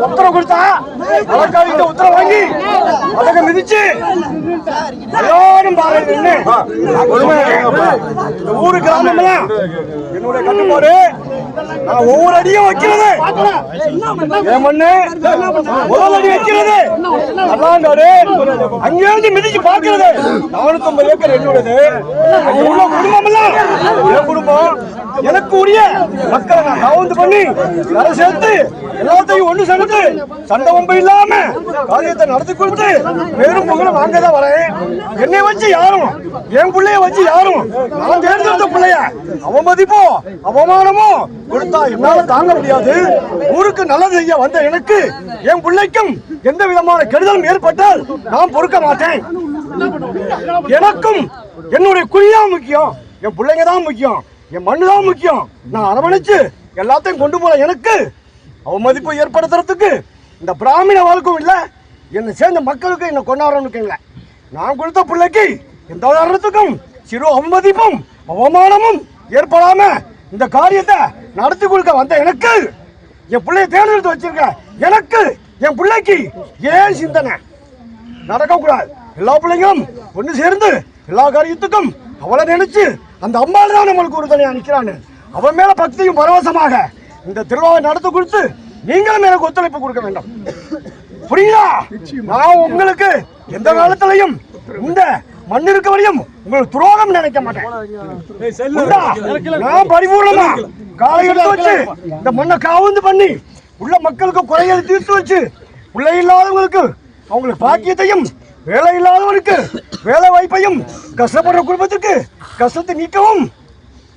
உத்தரவு கொடுத்தா வழக்காளிகிட்ட உத்தரவு வாங்கி அதக மிதிச்சு எல்லாரும் ஊரு கிராமம் எல்லாம் என்னுடைய கட்டுப்பாடு ஒவ்வொரு அடியும் வைக்கிறது என் மண்ணு முதல் அடி வைக்கிறது அல்லாண்டாரு அங்கேயிருந்து மிதிச்சு பார்க்கிறது. நானூத்தம்பது ஏக்கர் என்னுடையது. அங்க உள்ள குடும்பம் எல்லாம் என் குடும்பம் எனக்கு உரிய மக்களை நான் கவுந்து பண்ணி வேலை சேர்த்து எல்லாத்தையும் ஒண்ணு சேர்த்து சண்டை ஒம்பு இல்லாம காரியத்தை நடத்தி கொடுத்து பேரும் புகழும் வாங்க தான் வரேன். என்னை வச்சு யாரும் என் பிள்ளைய வச்சு யாரும் நான் அவமதிப்போ அவமானமோ கொடுத்தா என்னால தாங்க முடியாது. ஊருக்கு நல்லது செய்ய வந்த எனக்கு என் பிள்ளைக்கும் எந்த விதமான கெடுதலும் ஏற்பட்டால் நான் பொறுக்க மாட்டேன். எனக்கும் என்னுடைய குழியா முக்கியம் என் பிள்ளைங்க தான் முக்கியம் என் மண்ணு தான் முக்கியம். நான் அரவணைச்சு எல்லாத்தையும் கொண்டு போல எனக்கு அவமதிப்பு ஏற்படுத்துறதுக்கு இந்த பிராமண வாழ்க்கும் இல்லை என்னை சேர்ந்த மக்களுக்கு என்னை கொண்டாடுறவனுக்கு இல்லை நான் கொடுத்த பிள்ளைக்கு எந்த உதாரணத்துக்கும் சிறு அவமதிப்பும் அவமானமும் ஏற்படாம இந்த காரியத்தை நடத்தி கொடுக்க வந்த எனக்கு என் பிள்ளைய தேர்ந்தெடுத்து வச்சிருக்க எனக்கு என் பிள்ளைக்கு ஏன் சிந்தனை? நடக்கக்கூடாது எல்லா பிள்ளைங்களும் ஒன்று சேர்ந்து எல்லா காரியத்துக்கும் அவளை நினைச்சு அந்த அம்மாள் தான் நம்மளுக்கு ஒரு தனியாக நிற்கிறான்னு அவன் மேல பக்தியும் பரவசமாக இந்த திருவிழாவை நடத்தி கொடுத்து நீங்களும் எனக்கு ஒத்துழைப்பு கொடுக்க வேண்டும். புரியுதா? நான் உங்களுக்கு எந்த காலத்திலையும் இந்த மண் இருக்க வரையும் உங்களுக்கு துரோகம் நினைக்க மாட்டேன்? நான் பரிபூர்ணமா? காலை எடுத்து வச்சு இந்த மண்ணை காவுந்து பண்ணி உள்ள மக்களுக்கு குறைகளை தீர்த்து வச்சு பிள்ளை இல்லாதவங்களுக்கு அவங்களுக்கு பாக்கியத்தையும் வேலை இல்லாதவனுக்கு வேலை வாய்ப்பையும் கஷ்டப்படுற குடும்பத்துக்கு கஷ்டத்தை நீக்கவும்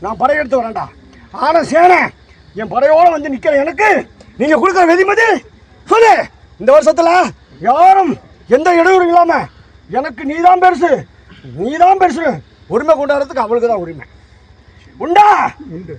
நான் படையெடுத்து வரேன்டா. ஆனா சேனை என் படையோட வந்து நிக்கிற எனக்கு. நீங்க கொடுக்குற வெதிமதி சொல்லு. இந்த வருஷத்துல யாரும் எந்த இடையூறும் இல்லாம எனக்கு நீதான் பெருசு. நீதான் பேசுற. உரிமை கொண்டாடுறதுக்கு அவளுக்கு தான் உரிமை. உண்டா உண்டு?